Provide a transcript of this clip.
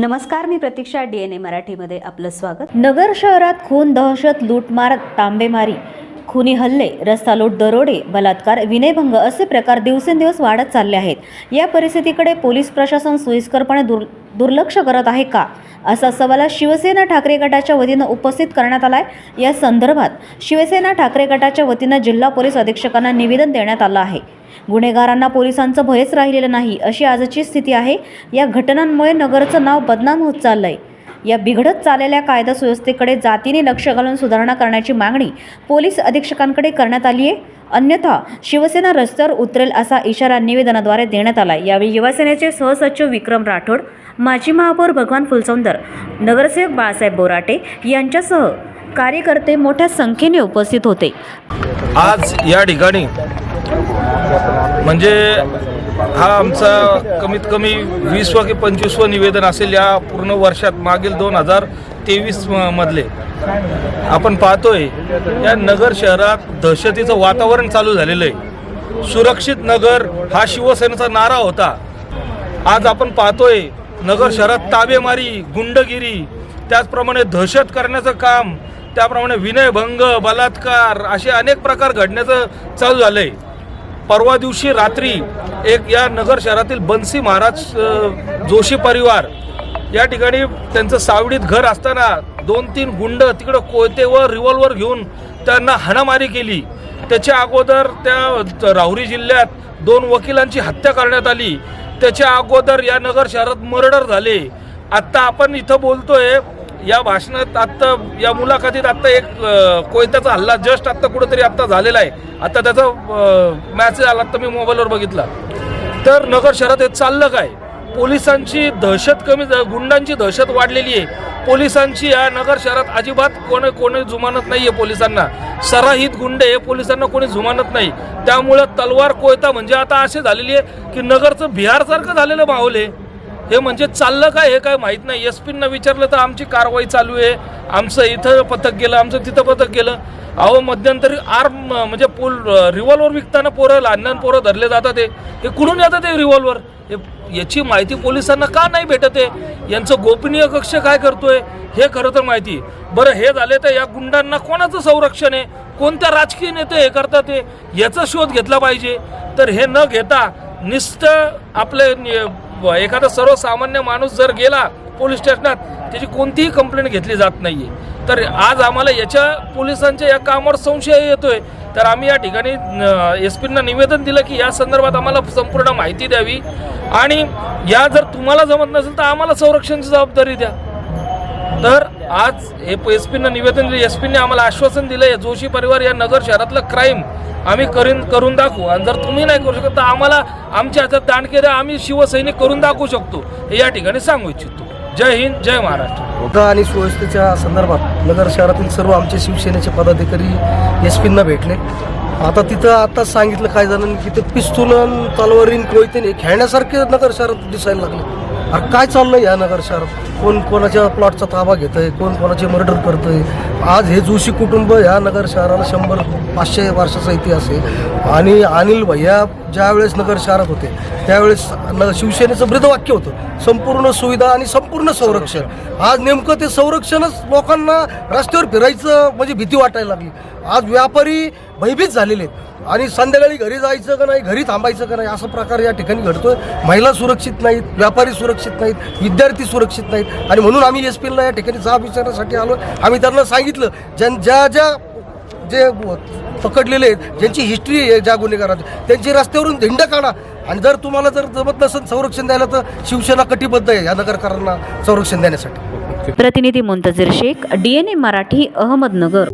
नमस्कार मी प्रतीक्षा D N A मराठीमध्ये आपलं स्वागत. नगर शहरात खून दहशत लूटमार तांबेमारी खुनी हल्ले रस्ता लूट दरोडे बलात्कार विनयभंग असे प्रकार दिवसेंदिवस वाढत चालले आहेत. या परिस्थितीकडे पोलीस प्रशासन सोयीस्करपणे दुर् दुर्लक्ष करत आहे का? असा सवाल शिवसेना ठाकरे गटाच्या वतीनं उपस्थित करण्यात आलाय. या संदर्भात शिवसेना ठाकरे गटाच्या वतीनं जिल्हा पोलीस अधीक्षकांना निवेदन देण्यात आलं आहे. गुन्हेगारांना पोलिसांचं भयच राहिलेलं नाही अशी आजची स्थिती आहे. या घटनांमुळे नगरचं नाव बदनाम होत चाललंय. या बिघडत चाललेल्या कायदा सुव्यवस्थेकडे जातीने लक्ष घालून सुधारणा करण्याची मागणी पोलीस अधीक्षकांकडे करण्यात आली आहे. अन्यथा शिवसेना रस्त्यावर उतरेल असा इशारा निवेदनाद्वारे देण्यात आला यावेळी युवासेनेचे सहसचिव विक्रम राठोड माजी महापौर भगवान फुलसौंदर नगरसेवक बाळासाहेब बोराटे यांच्यासह कार्यकर्ते मोठ्या संख्येने उपस्थित होते. आज या ठिकाणी म्हणजे हा आमचा कमीत कमी वीसवं की पंचवीसवं निवेदन असेल या पूर्ण वर्षात मागील दोन हजार तेवीस मधले. आपण पाहतोय या नगर शहरात दहशतीचं वातावरण चालू झालेलं आहे. सुरक्षित नगर हा शिवसेनेचा नारा होता. आज आपण पाहतोय नगर शहरात ताबेमारी गुंडगिरी त्याचप्रमाणे दहशत करण्याचं काम त्याप्रमाणे विनयभंग बलात्कार असे अनेक प्रकार घडण्याचं चालू झालंय. परवा दिवशी रात्री एक या नगर शहरातील बन्सी महाराज जोशी परिवार या ठिकाणी त्यांचं सावडीत घर असताना दोन तीन गुंड तिकडं कोयतेवर रिव्हॉल्वर घेऊन त्यांना हाणामारी केली. त्याच्या अगोदर त्या राहुरी जिल्ह्यात दोन वकिलांची हत्या करण्यात आली. त्याच्या अगोदर या नगर शहरात मर्डर झाले. आत्ता आपण इथं बोलतोय या भाषणात आत्ता या मुलाखतीत आत्ता एक कोयत्याचा हल्ला जस्ट आत्ता कुठेतरी आत्ता झालेला आहे. आता त्याचा मॅसेज आला आत्ता मी मोबाईलवर बघितला. तर नगर शहरात हे चाललं काय? पोलिसांची दहशत कमी गुंडांची दहशत वाढलेली आहे. पोलिसांची या नगर शहरात अजिबात कोणी कोणी जुमानत नाही आहे पोलिसांना. सराहित गुंडे हे पोलिसांना कोणी जुमानत नाही. त्यामुळं तलवार कोयता म्हणजे आता असे झालेली आहे की नगरचं बिहारसारखं झालेलं माहोल आहे. हे म्हणजे चाललं काय हे काय माहीत नाही. एस पींना विचारलं तर आमची कारवाई चालू आहे. आमचं इथं पथक गेलं आमचं तिथं पथक गेलं. अहो मध्यंतरी आर्म म्हणजे पोल रिव्हॉल्वर विकताना पोरं लहान लहान पोरं धरले जातात ते हे कुठून येतात ते रिव्हॉल्वर हे याची माहिती पोलिसांना का नाही भेटत आहे यांचं गोपनीय कक्ष काय करतोय? हे खरं तर माहिती. बरं हे झाले तर या गुंडांना कोणाचं संरक्षण आहे? कोणत्या राजकीय नेते हे करतात ते याचा शोध घेतला पाहिजे. तर हे न घेता नुसतं आपले एखादा सर्वसामान्य माणूस जर गेला पोलीस स्टेशनात त्याची कोणतीही कंप्लेंट घेतली जात नाहीये. तर आज आम्हाला याच्या पोलिसांच्या या कामावर संशय येतोय. तर आम्ही या ठिकाणी एस पींना निवेदन दिलं की या संदर्भात आम्हाला संपूर्ण माहिती द्यावी. आणि या जर तुम्हाला जमत नसेल तर आम्हाला संरक्षणाची जबाबदारी द्या. तर आज हे एस पीनं निवेदन दिले एस पीने आम्हाला आश्वासन दिलं आहे जोशी परिवार या नगर शहरातलं क्राईम आम्ही करीन करून दाखवू. आणि जर तुम्ही नाही करू शकत तर आम्हाला आमच्या हातात दांडकेरे आम्ही शिवसैनिक करून दाखवू शकतो. हे या ठिकाणी सांगू इच्छितो. जय हिंद जय महाराष्ट्र. होता आणि सुव्यवस्थेच्या संदर्भात नगर शहरातील सर्व आमचे शिवसेनेचे पदाधिकारी एस पींना भेटले. आता तिथं आताच सांगितलं काय झालं की ते पिस्तुलन तलवारीन कोयतेने खेळण्यासारखे नगर शहरात दिसायला लागले. अरे काय चाललं या नगर शहरात? कोण कोणाच्या प्लॉटचा ताबा घेत आहे कोण कोणाचे मर्डर करतंय. आज हे जोशी कुटुंब ह्या नगर शहराला शंभर पाचशे वर्षाचा इतिहास आहे. आणि अनिल भैया ज्यावेळेस नगर शहरात होते त्यावेळेस न शिवसेनेचं ब्रीदवाक्य होतं संपूर्ण सुविधा आणि संपूर्ण संरक्षण. आज नेमकं ते संरक्षणच लोकांना रस्त्यावर फिरायचं म्हणजे भीती वाटायला लागली. आज व्यापारी भयभीत झालेले आहेत. आणि संध्याकाळी घरी जायचं का नाही घरी थांबायचं का नाही असा प्रकार या ठिकाणी घडतोय. महिला सुरक्षित नाहीत व्यापारी सुरक्षित नाहीत विद्यार्थी सुरक्षित नाहीत. आणि म्हणून आम्ही एस पीला या ठिकाणी जाब विचारण्यासाठी आलो आम्ही त्यांना सांगितलं ज्या ज्या ज्या जे पकडलेले आहेत ज्यांची हिस्ट्री आहे ज्या गुन्हेगारांची त्यांची रस्त्यावरून धिंड काढा. आणि जर तुम्हाला जर जमत नसेल संरक्षण द्यायला तर शिवसेना कटिबद्ध आहे या नगरकरांना संरक्षण देण्यासाठी. प्रतिनिधी मुंतजीर शेख डीएनए मराठी अहमदनगर.